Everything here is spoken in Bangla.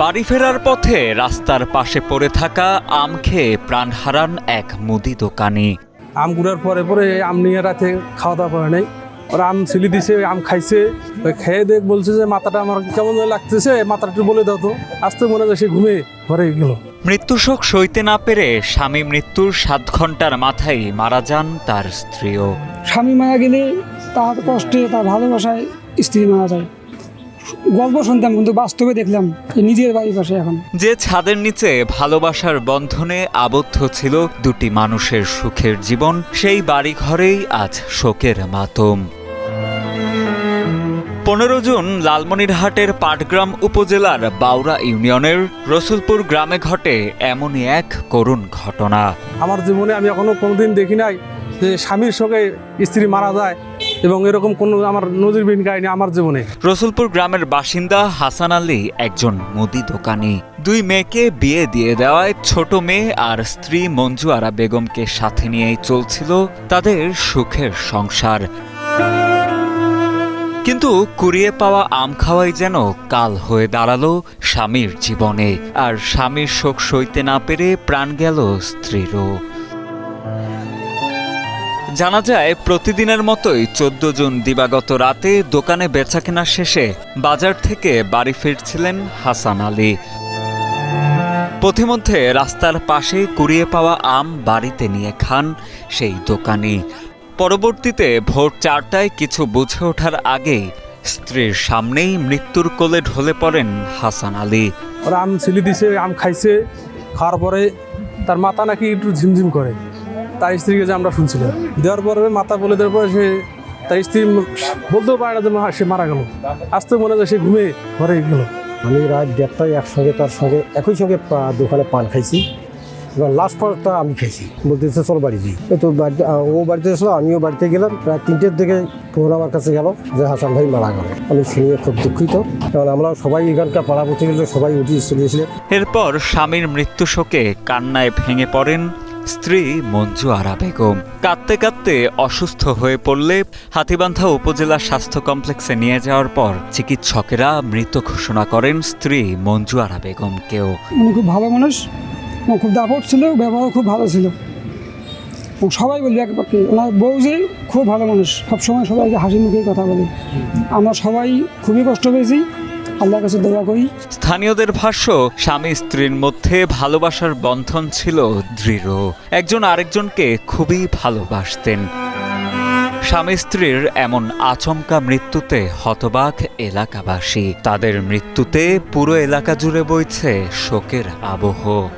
বাড়ি ফেরার পথে রাস্তার পাশে পড়ে থাকা আম খেয়ে প্রাণ হারান এক মুদি দোকানি। আম গুড়ার পরে পরে আম নিয়ে রাতে খাওয়া দাওয়া করে নাই ওরা আম ছিলি দিছে আম খাইছে ওই খেয়ে দেখ বলছে যে মাথাটা আমার কেমন লাগতেছে মাথাটা একটু বলে দাও তো। আস্তে মনে হয় সে ঘুমে ঘরে গেল। মৃত্যু শোক সইতে না পেরে স্বামী মৃত্যুর সাত ঘণ্টার মাথায় মারা যান তার স্ত্রীও। স্বামী মারা গেলে তার কষ্টে তার ভালোবাসায় স্ত্রী মারা যায়। গল্প শুনতাম কিন্তু বাস্তবে দেখলাম নিজের বাড়ির পাশে এখন। যে ছাদের নিচে ভালোবাসার বন্ধনে আবদ্ধ ছিল দুটি মানুষের সুখের জীবন সেই বাড়ি ঘরেই আজ শোকের মাতম। পনেরো জুন লালমনিরহাটের পাটগ্রাম উপজেলার বাউরা ইউনিয়নের রসুলপুর গ্রামে ঘটে এমনই এক করুণ ঘটনা। আমার জীবনে আমি এখনও কোনোদিন দেখি নাই যে স্বামীর সঙ্গে স্ত্রী মারা যায়। এবং এরকম কোনো আমার নজিরবিহীন কাহিনী আমার জীবনে। রসুলপুর গ্রামের বাসিন্দা হাসান আলী একজন মুদি দোকানি। দুই মেয়েকে বিয়ে দিয়ে দেওয়ায় ছোট মেয়ে আর স্ত্রী মঞ্জু আরা বেগমকে সাথে নিয়েই চলছিল তাদের সুখের সংসার। কিন্তু কুড়িয়ে পাওয়া আম খাওয়াই যেন কাল হয়ে দাঁড়াল স্বামীর জীবনে, আর স্বামীর শোক সইতে না পেরে প্রাণ গেল স্ত্রীরও। জানা যায়, প্রতিদিনের মতোই চোদ্দ জুন দিবাগত রাতে দোকানে বেচাকেনা শেষে বাজার থেকে বাড়ি ফিরছিলেন হাসান আলী। পথিমধ্যে রাস্তার পাশে কুড়িয়ে পাওয়া আম বাড়িতে নিয়ে খান সেই দোকানি। পরবর্তীতে ভোর চারটায় কিছু বুঝে ওঠার আগেই স্ত্রীর সামনেই মৃত্যুর কোলে ঢলে পড়েন হাসান আলী। ওরা আম ছিলি দিছে, আম খাইছে, খাওয়ার পরে তার মাথা নাকি একটু ঝিমঝিম করে। তার স্ত্রীকে যে আমরা শুনছিলাম। দেওয়ার পরে মাথা বলে দেওয়ার পরে সে তার স্ত্রী বলতেও পারে না যে মা- সে মারা গেল। আসতে মনে হয় সে ঘুমে ঘরে গেল। আমি রাত দেড়টায় একসঙ্গে তার সঙ্গে একই সঙ্গে পা- দোকানে পান খাইছি। এবার লাস্ট পার্টটা আমি খাইছি। বলতেছে চল বাড়ি যাই। এই তো বাড়িতে ও বাড়িতে এসলো আমিও বাড়িতে গেলাম। প্রায় তিনটের দিকে ফোন আমার কাছে গেল যে হাসান ভাই মারা গেল। আমি শুনিয়ে খুব দুঃখিত। কারণ আমরা সবাই এখানকার পাড়া পড়তে গেলে সবাই উঠে চলে এরপর স্বামীর মৃত্যু শোকে কান্নায় ভেঙে পড়েন স্ত্রী মঞ্জু আরা বেগম কাঁদতে কাঁদতে অসুস্থ হয়ে পড়লে হাতিবান্ধা উপজেলা স্বাস্থ্য কমপ্লেক্সে নিয়ে যাওয়ার পর চিকিৎসকেরা মৃত ঘোষণা করেন স্ত্রী মঞ্জু আরা বেগমকেও। উনি খুব ভালো মানুষ খুব দাপট ছিল ব্যবহার খুব ভালো ছিল। সবাই বলি এক পক্ষে ওনার বউ যে খুব ভালো মানুষ, সবসময় সবাইকে হাসি মুখেই কথা বলে। আমরা সবাই খুবই কষ্ট পেয়েছি। আল্লাহর কাছে দোয়া করি। স্থানীয়দের ভাষ্য, স্বামী স্ত্রীর মধ্যে ভালোবাসার বন্ধন ছিল দৃঢ়। একজন আরেকজনকে খুবই ভালোবাসতেন। স্বামী স্ত্রীর এমন আচমকা মৃত্যুতে হতবাক এলাকাবাসী। তাদের মৃত্যুতে পুরো এলাকা জুড়ে বইছে শোকের আবহ।